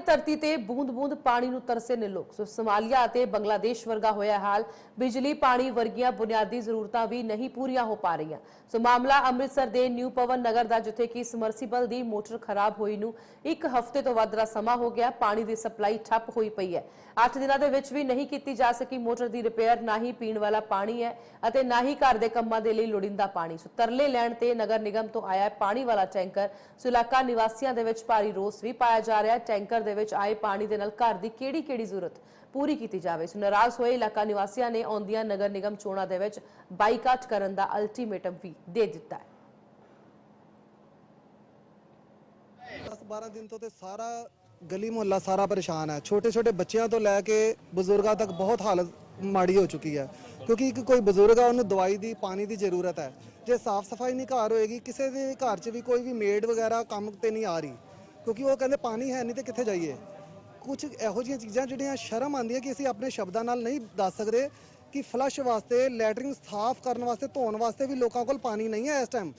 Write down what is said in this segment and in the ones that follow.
ਦੀ ਧਰਤੀ ਤੇ ਬੂੰਦ-ਬੂੰਦ ਪਾਣੀ ਨੂੰ ਤਰਸੇ ਨੇ ਲੋਕ। ਸੋ ਸੋਮਾਲੀਆ ਅਤੇ ਬੰਗਲਾਦੇਸ਼ ਵਰਗਾ ਹੋਇਆ ਹਾਲ, ਬਿਜਲੀ, ਪਾਣੀ ਵਰਗੀਆਂ ਬੁਨਿਆਦੀ ਜ਼ਰੂਰਤਾਂ ਵੀ ਨਹੀਂ ਪੂਰੀਆਂ ਹੋ ਪਾ ਰਹੀਆਂ। ਸੋ ਮਾਮਲਾ ਅੰਮ੍ਰਿਤਸਰ ਦੇ ਨਿਊ ਪਵਨ ਨਗਰ ਦਾ, ਜਿੱਥੇ ਕਿ ਸਮਰਸੀਬਲ ਦੀ ਮੋਟਰ ਖਰਾਬ ਹੋਈ ਨੂੰ ਇੱਕ ਹਫ਼ਤੇ ਤੋਂ ਵੱਧ ਦਾ ਸਮਾਂ ਹੋ ਗਿਆ, ਪਾਣੀ ਦੀ ਸਪਲਾਈ ਠੱਪ ਹੋਈ ਪਈ ਹੈ। 8 ਦਿਨਾਂ ਦੇ ਵਿੱਚ ਵੀ ਨਹੀਂ ਕੀਤੀ ਜਾ ਸਕੀ ਮੋਟਰ ਦੀ ਰਿਪੇਅਰ, ਨਾ ਹੀ ਪੀਣ ਵਾਲਾ ਪਾਣੀ ਹੈ ਅਤੇ ਨਾ ਹੀ ਘਰ ਦੇ ਕੰਮਾਂ ਦੇ ਲਈ ਲੋੜੀਂਦਾ ਪਾਣੀ। ਸੋ ਤਰਲੇ ਲੈਣ ਤੇ ਨਗਰ ਨਿਗਮ ਤੋਂ ਆਇਆ ਪਾਣੀ ਵਾਲਾ ਟੈਂਕਰ। ਸੋ ਇਲਾਕਾ ਨਿਵਾਸੀਆਂ ਦੇ ਵਿੱਚ ਭਾਰੀ ਰੋਸ ਵੀ ਪਾਇਆ ਜਾ ਰਿਹਾ ਹੈ। ਟੈਂਕਰ ਦੇ ਵਿੱਚ ਆਏ ਪਾਣੀ ਦੇ ਨਾਲ ਘਰ ਦੀ ਕਿਹੜੀ ਕਿਹੜੀ ਜ਼ਰੂਰਤ ਪੂਰੀ ਕੀਤੀ ਜਾਵੇ? ਸੋ ਨਾਰਾਜ਼ ਹੋਏ ਇਲਾਕਾ ਨਿਵਾਸੀਆਂ ਨੇ ਆਉਂਦੀਆਂ ਨਗਰ ਨਿਗਮ ਚੋਣਾਂ ਦੇ ਵਿੱਚ ਬਾਈਕਾਟ ਕਰਨ ਦਾ ਅਲਟੀਮੇਟਮ ਵੀ ਦੇ ਦਿੱਤਾ ਹੈ। 10 12 ਦਿਨ ਤੋਂ ਤੇ ਸਾਰਾ ਗਲੀ ਮੁਹੱਲਾ ਸਾਰਾ ਪਰੇਸ਼ਾਨ ਹੈ। ਛੋਟੇ ਛੋਟੇ ਬੱਚਿਆਂ ਤੋਂ ਲੈ ਕੇ ਬਜ਼ੁਰਗਾਂ ਤੱਕ ਬਹੁਤ ਹਾਲਤ ਮਾੜੀ ਹੋ ਚੁੱਕੀ ਹੈ। ਕਿਉਂਕਿ ਇੱਕ ਕੋਈ ਬਜ਼ੁਰਗ ਆ, ਉਹਨੂੰ ਦਵਾਈ ਦੀ, ਪਾਣੀ ਦੀ ਜ਼ਰੂਰਤ ਹੈ। ਜੇ ਸਾਫ਼ ਸਫ਼ਾਈ ਨਹੀਂ ਘਰ ਹੋਏਗੀ, ਕਿਸੇ ਦੇ ਘਰ 'ਚ ਵੀ ਕੋਈ ਵੀ ਮੇਡ ਵਗੈਰਾ ਕੰਮ ਤੇ ਨਹੀਂ ਆ ਰਹੀ। ਕਿਉਂਕਿ ਉਹ ਕਹਿੰਦੇ ਪਾਣੀ ਹੈ ਨਹੀਂ ਤੇ ਕਿੱਥੇ ਜਾਈਏ? ਕੁਝ ਇਹੋ ਜਿਹੀਆਂ ਚੀਜ਼ਾਂ ਜਿਹੜੀਆਂ ਸ਼ਰਮ ਆਉਂਦੀਆਂ ਕਿ ਅਸੀਂ ਆਪਣੇ ਸ਼ਬਦਾਂ ਨਾਲ ਨਹੀਂ ਦੱਸ ਸਕਦੇ ਕਿ ਫਲਸ਼ ਵਾਸਤੇ ਲੈਟਰਿੰਗ ਸਾਫ਼ ਕਰਨ ਵਾਸਤੇ ਧੋਣ ਵਾਸਤੇ ਵੀ ਲੋਕਾਂ ਕੋਲ ਪਾਣੀ ਨਹੀਂ ਹੈ ਇਸ ਟਾਈਮ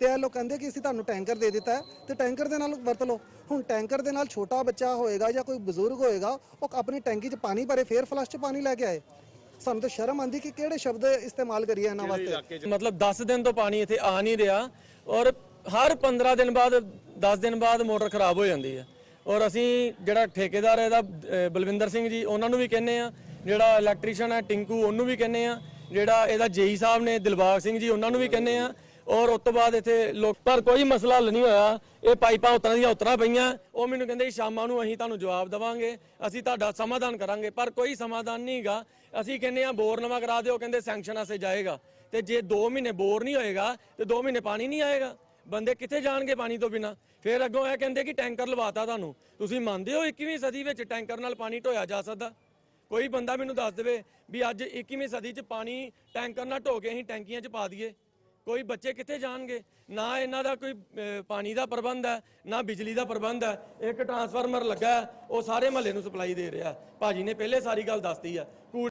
ਤੇ ਇਹ ਲੋਕ ਕਹਿੰਦੇ ਕਿ ਅਸੀਂ ਤੁਹਾਨੂੰ ਟੈਂਕਰ ਦੇ ਦਿੱਤਾ ਹੈ ਤੇ ਟੈਂਕਰ ਦੇ ਨਾਲ ਵਰਤ ਲਓ। ਹੁਣ ਟੈਂਕਰ ਦੇ ਨਾਲ ਛੋਟਾ ਬੱਚਾ ਹੋਏਗਾ ਜਾਂ ਕੋਈ ਬਜ਼ੁਰਗ ਹੋਏਗਾ ਉਹ ਆਪਣੀ ਟੈਂਕੀ 'ਚ ਪਾਣੀ ਭਰੇ ਫੇਰ ਫਲਸ਼ 'ਚ ਪਾਣੀ ਲੈ ਕੇ ਆਏ। ਸਾਨੂੰ ਤਾਂ ਸ਼ਰਮ ਆਉਂਦੀ ਕਿ ਕਿਹੜੇ ਸ਼ਬਦ ਇਸਤੇਮਾਲ ਕਰੀਏ ਇਹਨਾਂ ਵਾਸਤੇ? ਮਤਲਬ 10 ਦਿਨ ਤੋਂ ਪਾਣੀ ਇੱਥੇ ਆ ਨਹੀਂ ਰਿਹਾ ਔਰ ਹਰ 15 ਦਿਨ ਬਾਅਦ 10 ਦਿਨ ਬਾਅਦ ਮੋਟਰ ਖਰਾਬ ਹੋ ਜਾਂਦੀ ਹੈ ਔਰ ਅਸੀਂ ਜਿਹੜਾ ਠੇਕੇਦਾਰ ਹੈ ਇਹਦਾ ਅਹ, ਬਲਵਿੰਦਰ ਸਿੰਘ ਜੀ ਉਹਨਾਂ ਨੂੰ ਵੀ ਕਹਿੰਨੇ ਆ। ਜਿਹੜਾ ਇਲੈਕਟ੍ਰੀਸ਼ੀਅਨ ਹੈ ਟਿੰਕੂ ਉਹਨੂੰ ਵੀ ਕਹਿੰਨੇ ਆ। ਜਿਹੜਾ ਇਹਦਾ ਜੇਈ ਸਾਹਿਬ ਨੇ ਦਿਲਬਾਗ ਸਿੰਘ ਜੀ ਉਹਨਾਂ ਨੂੰ ਵੀ ਕਹਿੰਨੇ ਆ। ਔਰ ਉਸ ਤੋਂ ਬਾਅਦ ਇੱਥੇ ਲੋਕ ਪਰ ਕੋਈ ਮਸਲਾ ਹੱਲ ਨਹੀਂ ਹੋਇਆ। ਇਹ ਪਾਈਪਾਂ ਉਤਰਾਂ ਦੀਆਂ ਉਤਰਾਂ ਪਈਆਂ। ਉਹ ਮੈਨੂੰ ਕਹਿੰਦੇ ਸੀ ਸ਼ਾਮਾਂ ਨੂੰ ਅਸੀਂ ਤੁਹਾਨੂੰ ਜਵਾਬ ਦੇਵਾਂਗੇ। ਅਸੀਂ ਤੁਹਾਡਾ ਸਮਾਧਾਨ ਕਰਾਂਗੇ। ਪਰ ਕੋਈ ਸਮਾਧਾਨ ਨਹੀਂ ਹੈਗਾ ਅਸੀਂ ਕਹਿੰਦੇ ਆ ਬੋਰ ਨਵਾਂ ਕਰਾ ਦਿਓ। ਕਹਿੰਦੇ ਸੈਂਕਸ਼ਨ ਆਸੇ ਜਾਏਗਾ। ਤੇ ਜੇ 2 ਮਹੀਨੇ ਬੋਰ ਨਹੀਂ ਹੋਏਗਾ ਤੇ 2 ਮਹੀਨੇ ਪਾਣੀ ਨਹੀਂ ਆਏਗਾ। ਬੰਦੇ ਕਿੱਥੇ ਜਾਣਗੇ ਪਾਣੀ ਤੋਂ ਬਿਨਾ? ਫਿਰ ਅੱਗੋਂ ਇਹ ਕਹਿੰਦੇ ਕਿ ਟੈਂਕਰ ਲਵਾਤਾ ਤੁਹਾਨੂੰ। ਤੁਸੀਂ ਮੰਨਦੇ ਹੋ 21ਵੀਂ ਸਦੀ ਵਿੱਚ ਟੈਂਕਰ ਨਾਲ ਪਾਣੀ ਢੋਇਆ ਜਾ ਸਕਦਾ? ਕੋਈ ਬੰਦਾ ਮੈਨੂੰ ਦੱਸ ਦੇਵੇ ਵੀ ਅੱਜ 21ਵੀਂ ਸਦੀ 'ਚ ਪਾਣੀ ਟੈਂਕਰ ਨਾਲ ਢੋ ਕੇ ਅਸੀਂ ਟੈਂਕੀਆਂ 'ਚ ਪਾ ਦਈਏ? ਕੋਈ ਬੱਚੇ ਕਿੱਥੇ ਜਾਣਗੇ? ਨਾ ਇਹਨਾਂ ਦਾ ਕੋਈ ਪਾਣੀ ਦਾ ਪ੍ਰਬੰਧ ਹੈ, ਨਾ ਬਿਜਲੀ ਦਾ ਪ੍ਰਬੰਧ ਹੈ। ਇੱਕ ਟਰਾਂਸਫਾਰਮਰ ਲੱਗਾ ਉਹ ਸਾਰੇ ਮਹੱਲੇ ਨੂੰ ਸਪਲਾਈ ਦੇ ਰਿਹਾ ਭਾਜੀ ਨੇ ਪਹਿਲੇ ਸਾਰੀ ਗੱਲ ਦੱਸਤੀ ਹੈ। ਕੂੜ